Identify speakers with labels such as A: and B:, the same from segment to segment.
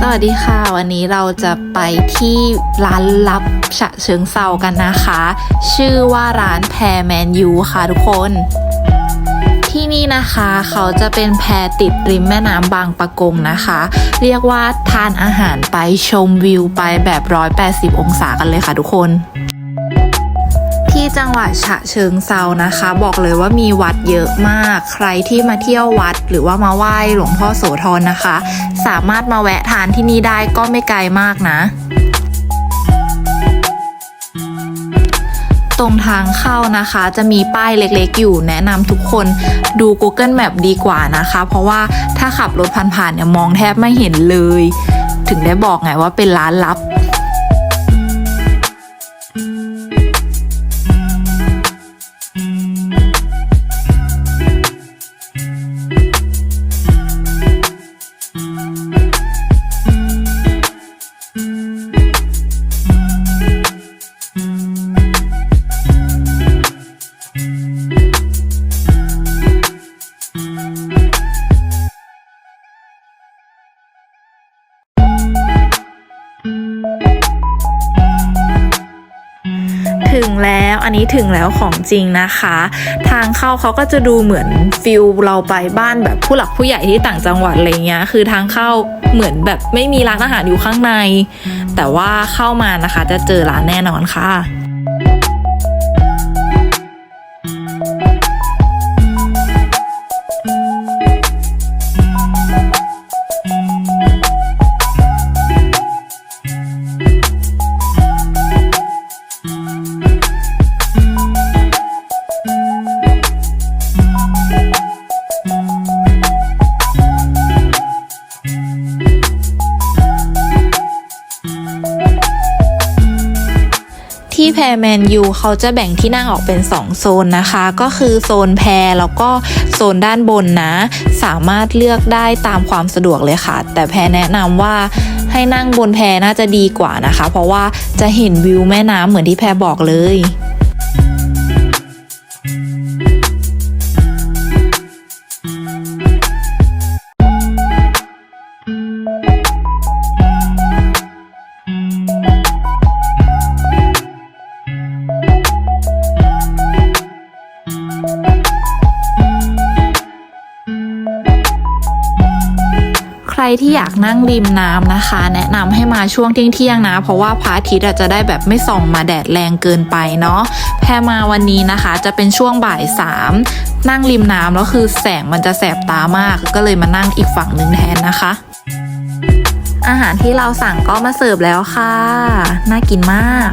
A: สวัสดีค่ะ วันนี้เราจะไปที่ร้านลับฉะเชิงเซากันนะคะ ชื่อว่าร้านแพรแมนยูค่ะทุกคน ที่นี่นะคะเขาจะเป็นแพรติดริมแม่น้ำบางปะกงนะคะ เรียกว่าทานอาหารไปชมวิวไปแบบ 180 องศากันเลยค่ะทุกคน จังหวัดฉะเชิงเซานะคะ บอกเลยว่ามีวัดเยอะมาก ใครที่มาเที่ยววัด หรือว่ามาไหว้หลวงพ่อโสธรนะคะ สามารถมาแวะทานที่นี่ได้ก็ไม่ไกลมากนะตรงทางเข้านะคะจะมีป้ายเล็กๆ อยู่แนะนำทุกคนดู Google Map ดีกว่านะคะ เพราะว่าถ้าขับรถผ่านๆเนี่ยมองแทบไม่เห็นเลย ถึงได้บอกไงว่าเป็นร้านลับ ถึงแล้วอันนี้ถึงแล้วของจริงนะคะ ทางเข้าเขาก็จะดูเหมือนฟิลเราไปบ้านแบบผู้หลักผู้ใหญ่ที่ต่างจังหวัดอะไรเงี้ยคือทางเข้าเหมือนแบบไม่มีร้านอาหารอยู่ข้างใน แต่ว่าเข้ามานะคะจะเจอร้านแน่นอนค่ะ ที่แพรแมนยูเขาจะแบ่งที่นั่งออกเป็น 2 โซนนะคะ ก็คือโซนแพรแล้วก็โซนด้านบนนะ สามารถเลือกได้ตามความสะดวกเลยค่ะ แต่แพรแนะนำว่าให้นั่งบนแพรน่าจะดีกว่านะคะ เพราะว่าจะเห็นวิวแม่น้ำเหมือนที่แพรบอกเลย ที่อยากนั่งริมน้ำนะคะ แนะนำให้มาช่วงเที่ยงๆนะ เพราะว่าพระอาทิตย์จจะได้แบบไม่ส่องมาแดดแรงเกินไปเนาะแพรมาวันนี้นะคะ จะเป็นช่วงบ่ายสามนั่งริมน้ำแล้วคือแสงมันจะแสบตามาก ก็เลยมานั่งอีกฝั่งหนึ่งแทนนะคะ อาหารที่เราสั่งก็มาเสิร์ฟแล้วค่ะ น่ากินมาก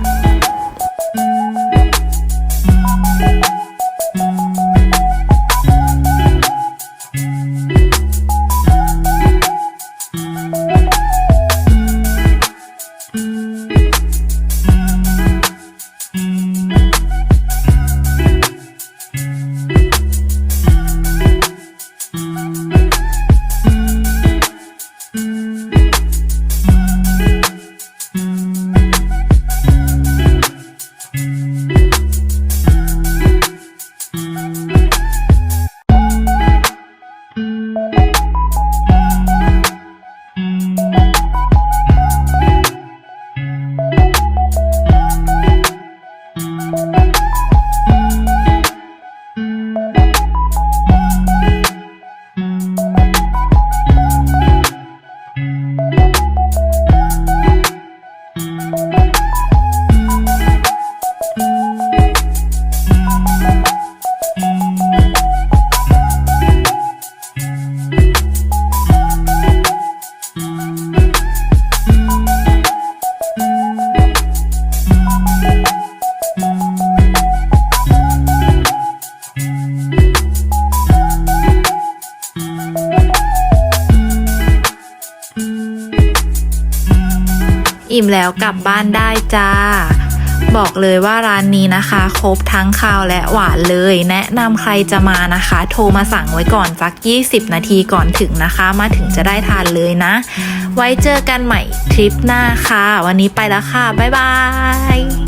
A: อิ่มแล้วกลับบ้านได้จ้า บอกเลยว่าร้านนี้นะคะ ครบทั้งข้าวและหวานเลย แนะนำใครจะมานะคะ โทรมาสั่งไว้ก่อนสัก 20 นาทีก่อนถึงนะคะ มาถึงจะได้ทานเลยนะ ไว้เจอกันใหม่ทริปหน้าค่ะ วันนี้ไปแล้วค่ะ บ๊ายบาย